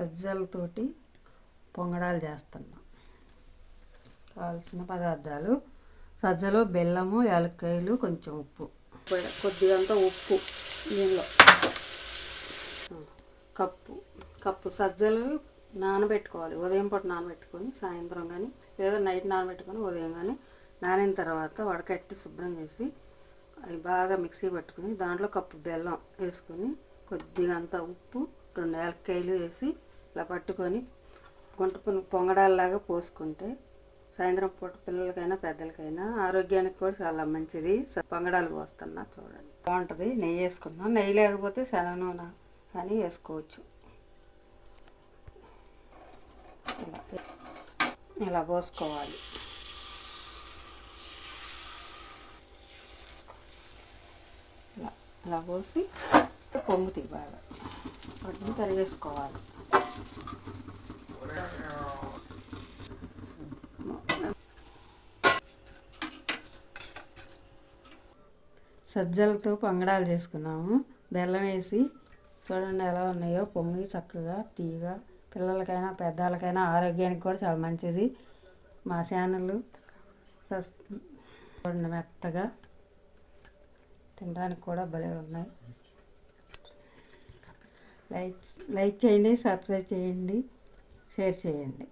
సజ్జలతోటి పొంగడాలు చేస్తున్నాం. కావాల్సిన పదార్థాలు సజ్జలు బెల్లము యాలక్కాయలు కొంచెం ఉప్పు. కొద్దిగంత ఉప్పు దీనిలో కప్పు. కప్పు సజ్జలు నానబెట్టుకోవాలి. ఉదయం పూట నానబెట్టుకొని సాయంత్రం కానీ లేదా నైట్ నానబెట్టుకొని ఉదయం కానీ నానిన తర్వాత వడకట్టి శుభ్రం చేసి అవి బాగా మిక్సీ పట్టుకుని దాంట్లో కప్పు బెల్లం వేసుకొని కొద్దిగా అంత ఉప్పు రెండు ఏలక్కాయలు వేసి ఇలా పట్టుకొని గుంటపుని పొంగడాలలాగా పోసుకుంటే సాయంత్రం పూట పిల్లలకైనా పెద్దలకైనా ఆరోగ్యానికి కూడా చాలా మంచిది. పొంగడాలు పోస్తున్నా చూడండి. బాగుంటుంది. నెయ్యి వేసుకున్నాం. నెయ్యి లేకపోతే శనగ నూనె కానీ వేసుకోవచ్చు. ఇలా. పోసుకోవాలి. ఇలా. ఇలా పోసి పొంగుతాయి బాగా. వాటిని తరిగేసుకోవాలి. సజ్జలతో పొంగడాలు చేసుకున్నాము. బెల్లం వేసి చూడండి ఎలా ఉన్నాయో. పొంగి చక్కగా తీయగా పిల్లలకైనా పెద్దలకైనా ఆరోగ్యానికి కూడా చాలా మంచిది. మా ఛానల్ చూడండి మెత్తగా తినడానికి కూడా భలే ఉన్నాయి. లైక్ లైక్ చేయండి సబ్స్క్రైబ్ చేయండి. షేర్ చేయండి